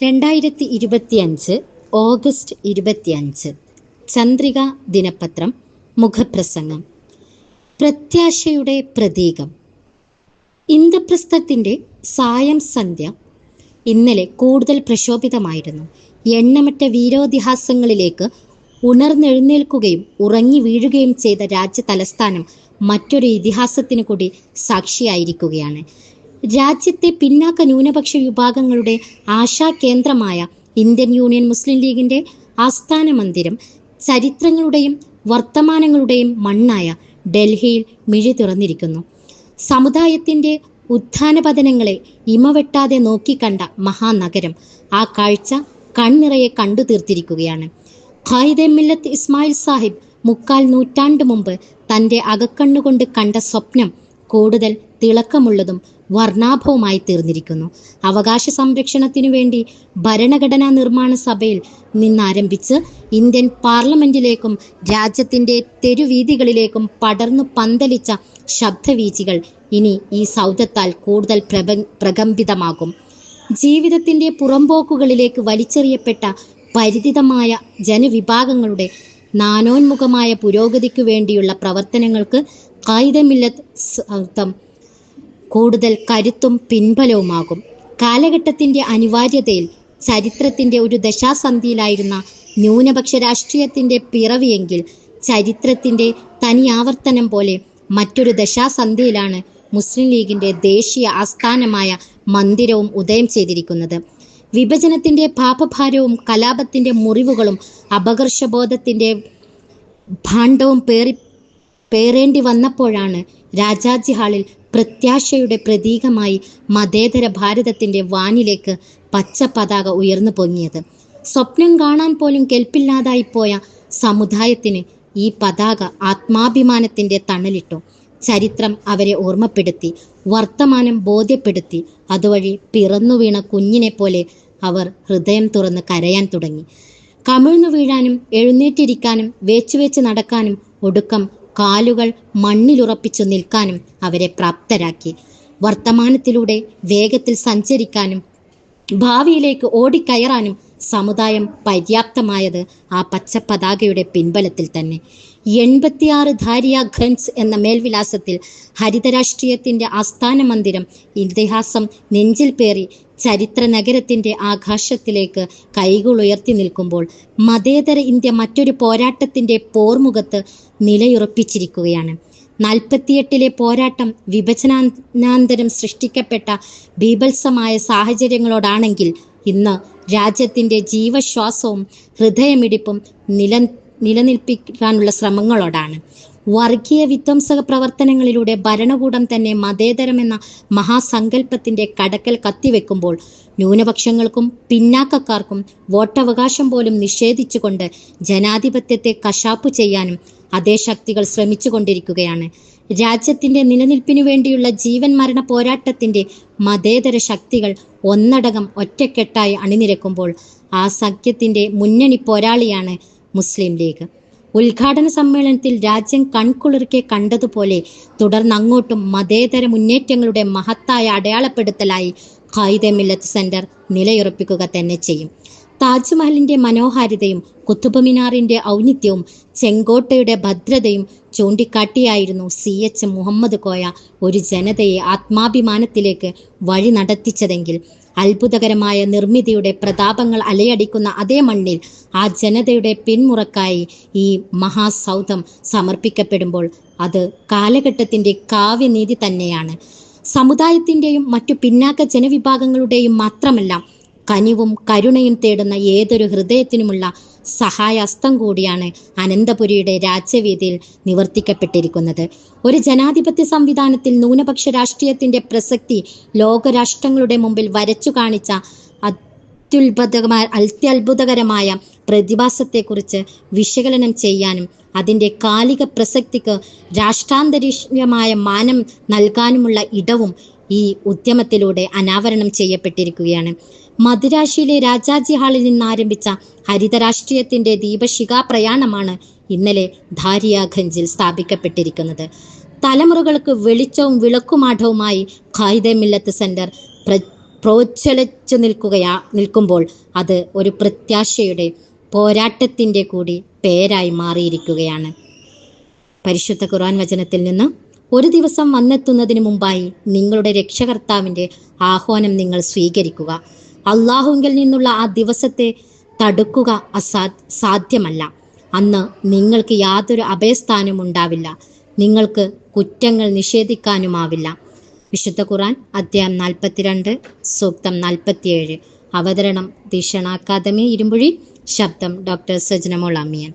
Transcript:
രണ്ടായിരത്തി ഇരുപത്തിയഞ്ച് ഓഗസ്റ്റ് ഇരുപത്തിയഞ്ച്. ചന്ദ്രിക ദിനപത്രം മുഖപ്രസംഗം. പ്രത്യാശയുടെ പ്രതീകം. ഇന്ദ്രപ്രസ്ഥത്തിന്റെ സായം സന്ധ്യ ഇന്നലെ കൂടുതൽ പ്രക്ഷോഭിതമായിരുന്നു എണ്ണമറ്റ വീരോതിഹാസങ്ങളിലേക്ക് ഉണർന്നെഴുന്നേൽക്കുകയും ഉറങ്ങി വീഴുകയും ചെയ്ത രാജ്യ തലസ്ഥാനം മറ്റൊരു ഇതിഹാസത്തിനു കൂടി സാക്ഷിയായിരിക്കുകയാണ്. രാജ്യത്തെ പിന്നാക്ക ന്യൂനപക്ഷ വിഭാഗങ്ങളുടെ ആശാ കേന്ദ്രമായ ഇന്ത്യൻ യൂണിയൻ മുസ്ലിം ലീഗിന്റെ ആസ്ഥാന മന്ദിരം ചരിത്രങ്ങളുടെയും വർത്തമാനങ്ങളുടെയും മണ്ണായ ഡൽഹിയിൽ മിഴി തുറന്നിരിക്കുന്നു. സമുദായത്തിന്റെ ഉത്ഥാനപതനങ്ങളെ ഇമവെട്ടാതെ നോക്കിക്കണ്ട മഹാനഗരം ആ കാഴ്ച കൺനിറയെ കണ്ടു തീർത്തിരിക്കുകയാണ്. ഖായിദെ മില്ലത്ത് ഇസ്മായിൽ സാഹിബ് മുക്കാൽ നൂറ്റാണ്ട് മുമ്പ് തന്റെ അകക്കണ്ണുകൊണ്ട് കണ്ട സ്വപ്നം കൂടുതൽ തിളക്കമുള്ളതും വർണാഭവുമായി തീർന്നിരിക്കുന്നു അവകാശ സംരക്ഷണത്തിനു വേണ്ടി ഭരണഘടനാ നിർമ്മാണ സഭയിൽ നിന്നാരംഭിച്ച് ഇന്ത്യൻ പാർലമെന്റിലേക്കും രാജ്യത്തിന്റെ തെരുവീതികളിലേക്കും പടർന്നു പന്തലിച്ച ശബ്ദവീചികൾ ഇനി ഈ സൗദത്താൽ കൂടുതൽ പ്രഭ പ്രകമ്പിതമാകും. ജീവിതത്തിന്റെ പുറംപോക്കുകളിലേക്ക് വലിച്ചെറിയപ്പെട്ട പരിധിതമായ ജനവിഭാഗങ്ങളുടെ നാനോന്മുഖമായ പുരോഗതിക്കു വേണ്ടിയുള്ള പ്രവർത്തനങ്ങൾക്ക് കായികമില്ലത്ത് സൗധം കൂടുതൽ കരുത്തും പിൻബലവുമാകും. കാലഘട്ടത്തിന്റെ അനിവാര്യതയിൽ ചരിത്രത്തിന്റെ ഒരു ദശാസന്ധിയിലായിരുന്ന ന്യൂനപക്ഷ രാഷ്ട്രീയത്തിന്റെ പിറവിയെങ്കിൽ ചരിത്രത്തിന്റെ തനി ആവർത്തനം പോലെ മറ്റൊരു ദശാസന്ധിയിലാണ് മുസ്ലിം ലീഗിന്റെ ദേശീയ ആസ്ഥാനമായ മന്ദിരവും ഉദയം ചെയ്തിരിക്കുന്നത്. വിഭജനത്തിന്റെ പാപഭാരവും കലാപത്തിന്റെ മുറിവുകളും അപകർഷബോധത്തിന്റെ ഭാണ്ഡവും പേറി പേറേണ്ടി വന്നപ്പോഴാണ് രാജാജി ഹാളിൽ പ്രത്യാശയുടെ പ്രതീകമായി മതേതര ഭാരതത്തിന്റെ വാനിലേക്ക് പച്ച പതാക ഉയർന്നു പൊങ്ങിയത്. സ്വപ്നം കാണാൻ പോലും കെൽപ്പില്ലാതായി പോയ സമുദായത്തിന് ഈ പതാക ആത്മാഭിമാനത്തിന്റെ തണലിട്ടു. ചരിത്രം അവരെ ഓർമ്മപ്പെടുത്തി വർത്തമാനം ബോധ്യപ്പെടുത്തി അതുവഴി പിറന്നു വീണ കുഞ്ഞിനെ പോലെ അവർ ഹൃദയം തുറന്ന് കരയാൻ തുടങ്ങി. കമിഴ്ന്നു വീഴാനും എഴുന്നേറ്റിരിക്കാനും വേച്ചുവേച്ച് നടക്കാനും ഒടുക്കം കാലുകൾ മണ്ണിലുറപ്പിച്ചു നിൽക്കാനും അവരെ പ്രാപ്തരാക്കി. വർത്തമാനത്തിലൂടെ വേഗത്തിൽ സഞ്ചരിക്കാനും ഭാവിയിലേക്ക് ഓടിക്കയറാനും സമുദായം പര്യാപ്തമായത് ആ പച്ച പതാകയുടെ പിൻബലത്തിൽ തന്നെ. എൺപത്തിയാറ് ധാരിയ ഖൻസ് എന്ന മേൽവിലാസത്തിൽ ഹരിതരാഷ്ട്രീയത്തിന്റെ ആസ്ഥാന മന്ദിരം ഇതിഹാസം നെഞ്ചിൽ പേറി ചരിത്ര നഗരത്തിന്റെ ആകാശത്തിലേക്ക് കൈകൾ ഉയർത്തി നിൽക്കുമ്പോൾ മതേതര ഇന്ത്യ മറ്റൊരു പോരാട്ടത്തിന്റെ പോർമുഖത്ത് നിലയുറപ്പിച്ചിരിക്കുകയാണ്. നാൽപ്പത്തിയെട്ടിലെ പോരാട്ടം വിഭജനാനന്തരം സൃഷ്ടിക്കപ്പെട്ട ബീഭത്സമായ സാഹചര്യങ്ങളോടാണെങ്കിൽ ഇന്ന് രാജ്യത്തിന്റെ ജീവശ്വാസവും ഹൃദയമിടിപ്പും നില നിലനിൽപ്പിക്കാനുള്ള ശ്രമങ്ങളോടാണ്. വർഗീയ വിധ്വംസക പ്രവർത്തനങ്ങളിലൂടെ ഭരണകൂടം തന്നെ മതേതരമെന്ന മഹാസങ്കല്പത്തിന്റെ കടക്കൽ കത്തിവെക്കുമ്പോൾ ന്യൂനപക്ഷങ്ങൾക്കും പിന്നാക്കക്കാർക്കും വോട്ടവകാശം പോലും നിഷേധിച്ചുകൊണ്ട് ജനാധിപത്യത്തെ കശാപ്പ് ചെയ്യാനും അതേ ശക്തികൾ ശ്രമിച്ചുകൊണ്ടിരിക്കുകയാണ്. രാജ്യത്തിന്റെ നിലനിൽപ്പിനു വേണ്ടിയുള്ള ജീവൻ മരണ പോരാട്ടത്തിന്റെ മതേതര ശക്തികൾ ഒന്നടങ്കം ഒറ്റക്കെട്ടായി അണിനിരക്കുമ്പോൾ ആ സഖ്യത്തിന്റെ മുന്നണി പോരാളിയാണ് മുസ്ലിം ലീഗ്. ഉദ്ഘാടന സമ്മേളനത്തിൽ രാജ്യം കൺകുളിർക്കെ കണ്ടതുപോലെ തുടർന്ന് അങ്ങോട്ടും മതേതര മുന്നേറ്റങ്ങളുടെ മഹത്തായ അടയാളപ്പെടുത്തലായി ഖായിദ മില്ലത്ത് സെന്റർ നിലയുറപ്പിക്കുക തന്നെ ചെയ്യും. താജ്മഹലിന്റെ മനോഹാരിതയും കുത്തുബ് മിനാറിന്റെ ഔന്നിത്യവും ചെങ്കോട്ടയുടെ ഭദ്രതയും ചൂണ്ടിക്കാട്ടിയായിരുന്നു സി എച്ച് മുഹമ്മദ് കോയ ഒരു ജനതയെ ആത്മാഭിമാനത്തിലേക്ക് വഴി നടത്തിച്ചതെങ്കിൽ. അത്ഭുതകരമായ നിർമ്മിതിയുടെ പ്രതാപങ്ങൾ അലയടിക്കുന്ന അതേ മണ്ണിൽ ആ ജനതയുടെ പിന്മുറക്കായി ഈ മഹാസൗധം സമർപ്പിക്കപ്പെടുമ്പോൾ അത് കാലഘട്ടത്തിന്റെ കാവ്യനീതി തന്നെയാണ്. സമുദായത്തിന്റെയും മറ്റു പിന്നാക്ക ജനവിഭാഗങ്ങളുടെയും മാത്രമല്ല കനിവും കരുണയും തേടുന്ന ഏതൊരു ഹൃദയത്തിനുമുള്ള സഹായസ്തം കൂടിയാണ് അനന്തപുരിയുടെ രാജ്യവീതിയിൽ നിവർത്തിക്കപ്പെട്ടിരിക്കുന്നത്. ഒരു ജനാധിപത്യ സംവിധാനത്തിൽ ന്യൂനപക്ഷ രാഷ്ട്രീയത്തിന്റെ പ്രസക്തി ലോകരാഷ്ട്രങ്ങളുടെ മുമ്പിൽ വരച്ചു കാണിച്ച അത്യുത്ഭുതമായ അത്യത്ഭുതകരമായ പ്രതിഭാസത്തെക്കുറിച്ച് വിശകലനം ചെയ്യാനും അതിന്റെ കാലിക പ്രസക്തിക്ക് രാഷ്ട്രാന്തരീക്ഷമായ മാനം നൽകാനുമുള്ള ഇടവും ഈ ഉദ്യമത്തിലൂടെ അനാവരണം ചെയ്യപ്പെട്ടിരിക്കുകയാണ്. മദുരാശിയിലെ രാജാജി ഹാളിൽ നിന്ന് ആരംഭിച്ച ഹരിത രാഷ്ട്രീയത്തിന്റെ ദീപശിഖാ പ്രയാണമാണ് ഇന്നലെ ധാരിയാഖഞ്ചിൽ സ്ഥാപിക്കപ്പെട്ടിരിക്കുന്നത്. തലമുറകൾക്ക് വെളിച്ചവും വിളക്കുമാഠവുമായി ഖായിദ മില്ലത്ത് സെന്റർ പ്ര പ്രോജ്വലിച്ചു നിൽക്കുകയാ നിൽക്കുമ്പോൾ അത് ഒരു പ്രത്യാശയുടെ പോരാട്ടത്തിന്റെ കൂടി പേരായി മാറിയിരിക്കുകയാണ്. പരിശുദ്ധ ഖുർആൻ വചനത്തിൽ നിന്ന് ഒരു ദിവസം വന്നെത്തുന്നതിന് മുമ്പായി നിങ്ങളുടെ രക്ഷകർത്താവിന്റെ ആഹ്വാനം നിങ്ങൾ സ്വീകരിക്കുക. അള്ളാഹുവിൽ നിന്നുള്ള ആ ദിവസത്തെ തടുക്കുക അസാ സാധ്യമല്ല. അന്ന് നിങ്ങൾക്ക് യാതൊരു അഭയസ്ഥാനവും ഉണ്ടാവില്ല. നിങ്ങൾക്ക് കുറ്റങ്ങൾ നിഷേധിക്കാനുമാവില്ല. വിശുദ്ധ ഖുറാൻ അധ്യായം നാൽപ്പത്തിരണ്ട് സൂക്തം നാൽപ്പത്തിയേഴ്. അവതരണം ദിഷണ അക്കാദമി ഇരുമ്പുഴി ശബ്ദം ഡോക്ടർ സജ്നമോൾ അമിയൻ.